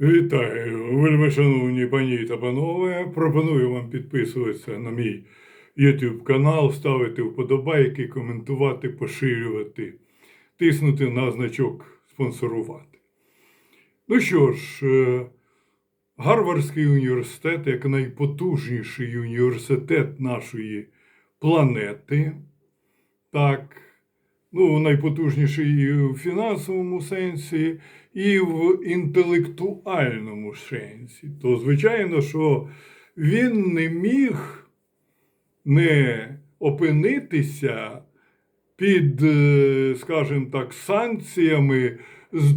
Вітаю, вельми пані та панове. Пропоную вам підписуватися на мій YouTube канал, ставити вподобайки, коментувати, поширювати, тиснути на значок спонсорувати. Ну що ж, е, Гарвардський університет, як найпотужніший університет нашої планети, так, ну, найпотужніший і в фінансовому сенсі, і в інтелектуальному сенсі. То, звичайно, що він не міг не опинитися під, е, скажімо так, санкціями з,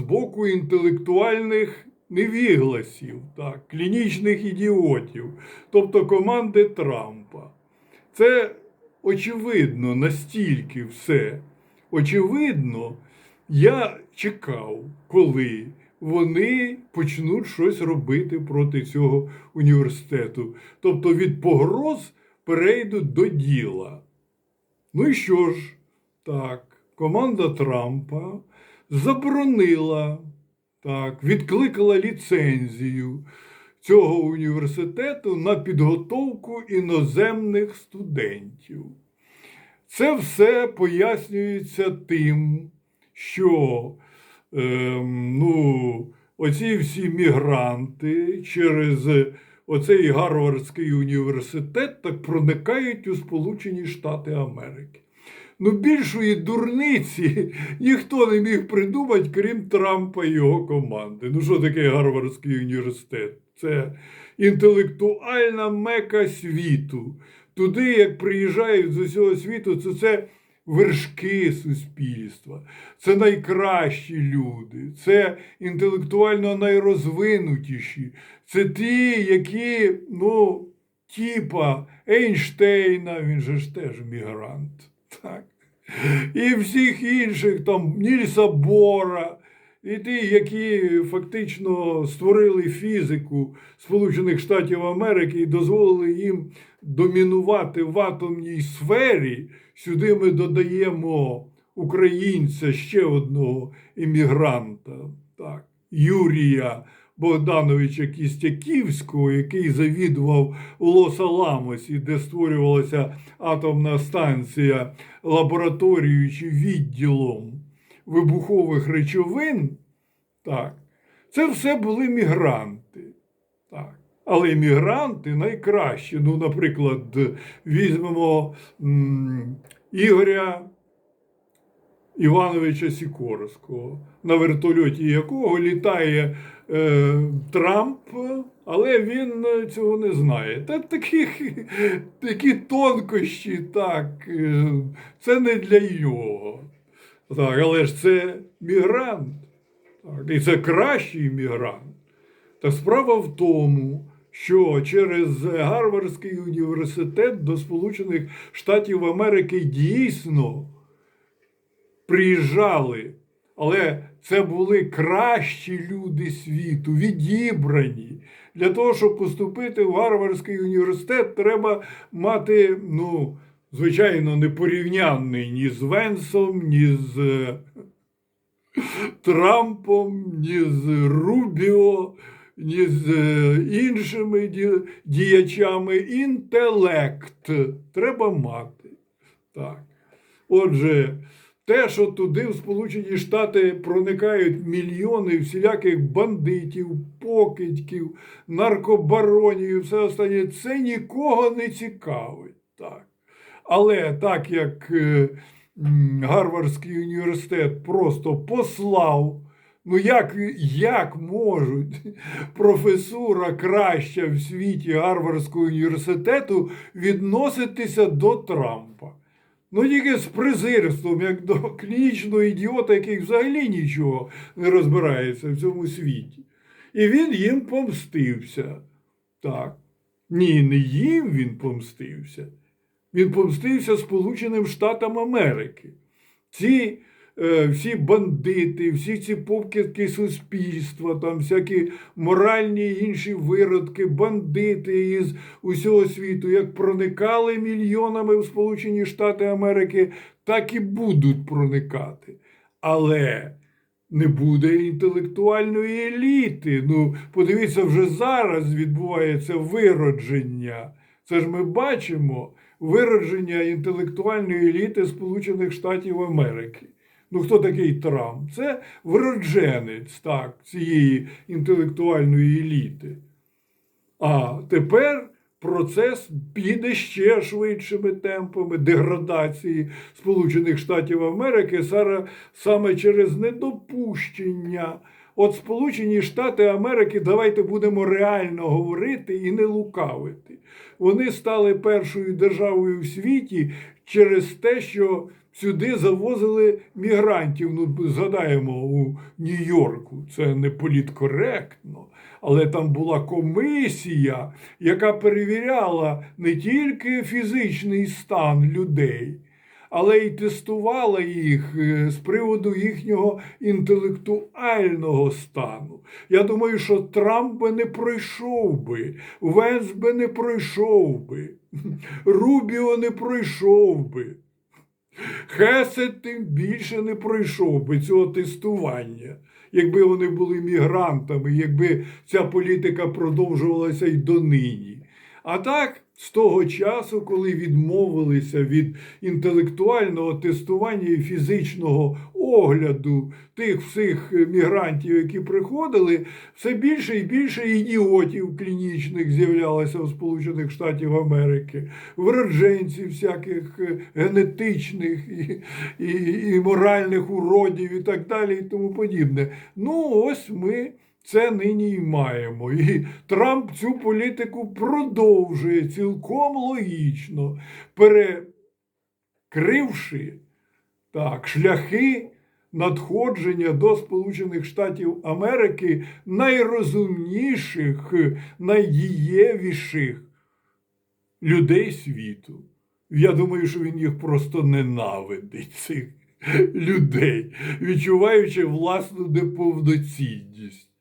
боку інтелектуальних невігласів, так, клінічних ідіотів, тобто команди Трампа. Це очевидно настільки все. Очевидно, я чекав, коли вони почнуть щось робити проти цього університету. Тобто від погроз перейдуть до діла. Ну і що ж, так, команда Трампа заборонила, так, відкликала ліцензію цього університету на підготовку іноземних студентів. Це все пояснюється тим, що ем, ну, оці всі мігранти через оцей Гарвардський університет так проникають у Сполучені Штати Америки. Ну, більшої дурниці ніхто не міг придумати, крім Трампа і його команди. Ну, що таке Гарвардський університет? Це інтелектуальна мека світу. Туди, як приїжджають з усього світу, то це вершки суспільства, це найкращі люди, це інтелектуально найрозвинутіші, це ті, які, ну, типа Ейнштейна, він же ж теж мігрант. Так. І всіх інших там Нільса Бора, і ті, які фактично створили фізику Сполучених Штатів Америки і дозволили їм домінувати в атомній сфері. Сюди ми додаємо українця ще одного іммігранта, так, Юрія Богдановича Кістяківського, який завідував у Лос-Аламосі, де створювалася атомна станція лабораторією чи відділом вибухових речовин, так, це все були мігранти. Так. Але мігранти найкращі. Ну, наприклад, візьмемо м, Ігоря Івановича Сікорського, на вертольоті якого літає е, Трамп, але він е, цього не знає. Та таких, такі тонкощі, так, е, це не для нього. Так, але ж це мігрант. Так, і це кращий мігрант. Та справа в тому, що через Гарвардський університет до Сполучених Штатів Америки дійсно приїжджали, але це були кращі люди світу, відібрані. Для того, щоб поступити в Гарвардський університет, треба мати, ну, звичайно, непорівнянний ні з Венсом, ні з е, Трампом, ні з Рубіо, ні з е, іншими діячами. Інтелект треба мати. Так. Отже, те, що туди, в Сполучені Штати, проникають мільйони всіляких бандитів, покидьків, наркобаронів і все останнє, це нікого не цікавить. Так. Але так як е, Гарвардський університет просто послав, ну як, як можуть професура краща в світі Гарвардського університету відноситися до Трампа? Ну, тільки з презирством, як до клінічного ідіота, який взагалі нічого не розбирається в цьому світі. І він їм помстився. Так. Ні, не їм він помстився. Він помстився Сполученим Штатам Америки. Ці е, всі бандити, всі ці покидки суспільства, там всякі моральні і інші виродки, бандити із усього світу, як проникали мільйонами в Сполучені Штати Америки, так і будуть проникати. Але не буде інтелектуальної еліти. Ну, подивіться, вже зараз відбувається виродження. Це ж ми бачимо виродження інтелектуальної еліти Сполучених Штатів Америки. Ну, хто такий Трамп? Це вродженець так, цієї інтелектуальної еліти. А тепер процес піде ще швидшими темпами деградації Сполучених Штатів Америки саме через недопущення. От Сполучені Штати Америки, давайте будемо реально говорити і не лукавити. Вони стали першою державою в світі через те, що сюди завозили мігрантів. Ну, згадаємо у Нью-Йорку, це не політкоректно, але там була комісія, яка перевіряла не тільки фізичний стан людей, але й тестувала їх е, з приводу їхнього інтелектуального стану. Я думаю, що Трамп би не пройшов би, Венс би не пройшов би, Рубіо не пройшов би. Хесет тим більше не пройшов би цього тестування, якби вони були мігрантами, якби ця політика продовжувалася й донині. А так, з того часу, коли відмовилися від інтелектуального тестування і фізичного огляду тих всіх мігрантів, які приходили, все більше і більше ідіотів клінічних з'являлося в Сполучених Штатів Америки, вродженців всяких е, генетичних і, і, і моральних уродів і так далі, і тому подібне. Ну, ось ми. Це нині й маємо. І Трамп цю політику продовжує цілком логічно, перекривши так, шляхи надходження до Сполучених Штатів Америки найрозумніших, найдієвіших людей світу. Я думаю, що він їх просто ненавидить, цих людей, відчуваючи власну неповноцінність.